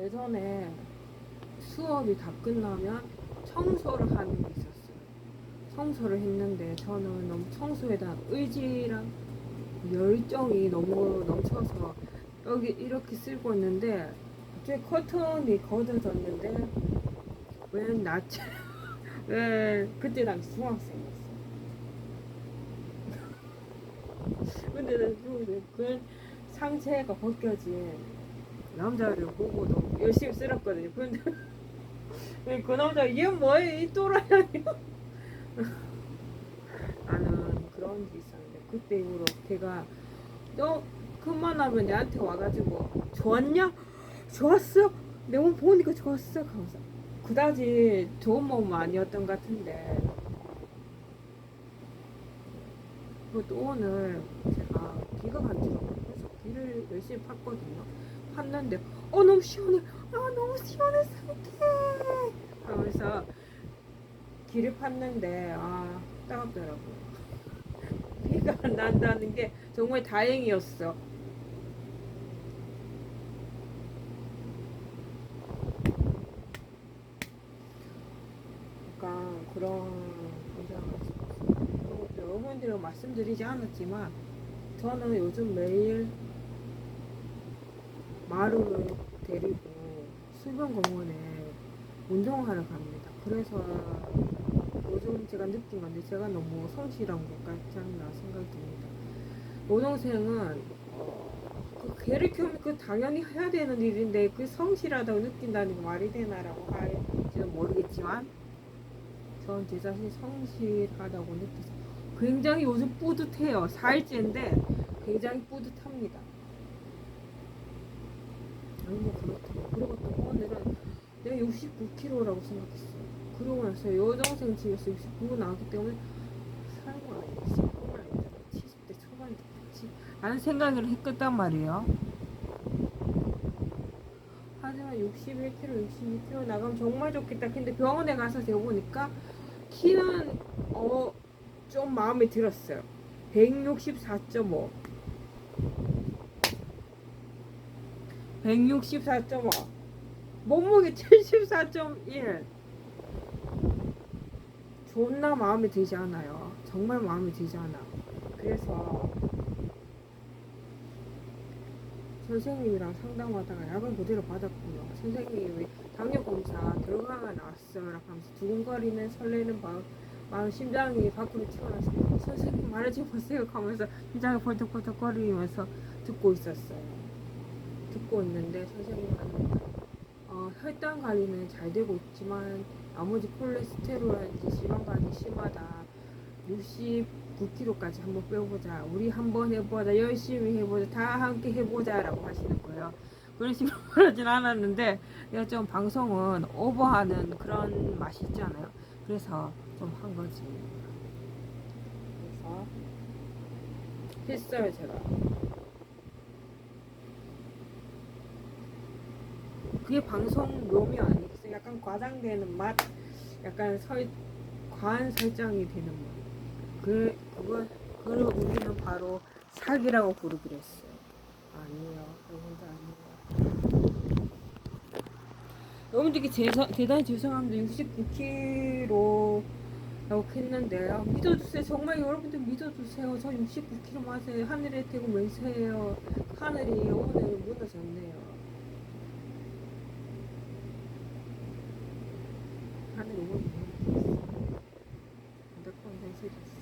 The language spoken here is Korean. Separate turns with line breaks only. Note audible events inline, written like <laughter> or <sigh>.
예전에 수업이 다 끝나면 청소를 하는 게 있었어요. 청소를 했는데 저는 너무 청소에 대한 의지랑 열정이 너무 넘쳐서 여기 이렇게 쓸고 있는데 갑자기 커튼이 걷어졌는데 왜 나체 <laughs> 왜 그때 당시 중학생이었어. <laughs> 근데 그 상체가 벗겨진 남자를 보고 너무 열심히 쓸었거든요. 근데 <laughs> 그 남자 얘 뭐해 이 또라이 아니야? <laughs> 나는 그런 게 있었는데 그때 이후로 걔가 너 그만하면 내한테 와가지고 좋았냐? 좋았어? 내 몸 보니까 좋았어? 하면서 그다지 좋은 몸은 아니었던 것 같은데 그것도 오늘 제가 귀가 간지러워 그래서 귀를 열심히 팠거든요 팠는데 어 너무 시원해. 아 너무 시원해 상쾌해. 하면서 귀를 팠는데 아 따갑더라고요. <laughs> 피가 안 난다는 게 정말 다행이었어. 약간 그런 있었어요. 여러분들은 말씀드리지 않았지만 저는 요즘 매일 마루를 데리고 수변 공원에 운동하러 갑니다. 그래서 요즘 제가 느낀 건데 제가 너무 성실한 것 같지 않나 생각이 듭니다. 여동생은 그 개를 키우면 그 당연히 해야 되는 일인데 그 성실하다고 느낀다는 게 말이 되나라고 할지는 모르겠지만 전 제 자신이 성실하다고 느껴서 굉장히 요즘 뿌듯해요. 4일째인데 굉장히 뿌듯합니다. 뭐 그렇다고 또 오늘은 내가 69kg라고 생각했어요. 그러고 나서 여동생 집에서 69kg 나왔기 때문에 살고 아니겠어. 정말 아니잖아. 70대 초반인데 그렇지. 라는 생각을 했단 말이에요. 하지만 61kg, 62kg 나가면 정말 좋겠다. 근데 병원에 가서 재보니까 키는 어 좀 마음에 들었어요. 164.5. 164.5. 몸무게 74.1. 존나 마음에 들지 않아요. 정말 마음에 들지 않아. 그래서 선생님이랑 상담하다가 약을 그대로 받았고요. 선생님이 당뇨 검사 결과가 나왔어라고 하면서 두근거리는 설레는 마음, 마음 심장이 밖으로 튀어나와서 선생님 말해줘 보세요 하면서 심장이 벌떡벌떡거리면서 듣고 있었어요. 듣고 있는데 선생님은 어, 혈당 관리는 잘 되고 있지만 나머지 콜레스테롤이라든지 지방간이 심하다. 69kg까지 한번 빼보자. 우리 한번 해보자. 열심히 해보자. 다 함께 해보자 라고 하시는 거예요. 그런 식으로 말하진 않았는데 내가 좀 방송은 오버하는 그런 맛이 있잖아요. 그래서 좀 한 거지. 그래서 했어요 제가. 그게 방송 묘미 아니겠어요? 약간 과장되는 맛, 약간 설 과한 설정이 되는 맛. 그 그거 그걸 우리는 바로 사기라고 부르기로 했어요. 아니에요, 여러분들 아니에요. 여러분들께 죄송, 대단히 죄송합니다. 69kg라고 했는데요. 믿어주세요. 정말 여러분들 믿어주세요. 저 69kg 맞아요. 하늘에 대고 맹세해요. 하늘이 오늘 무너졌네요. 하늘이 오늘 무너졌어. 안타까운 현실이었어.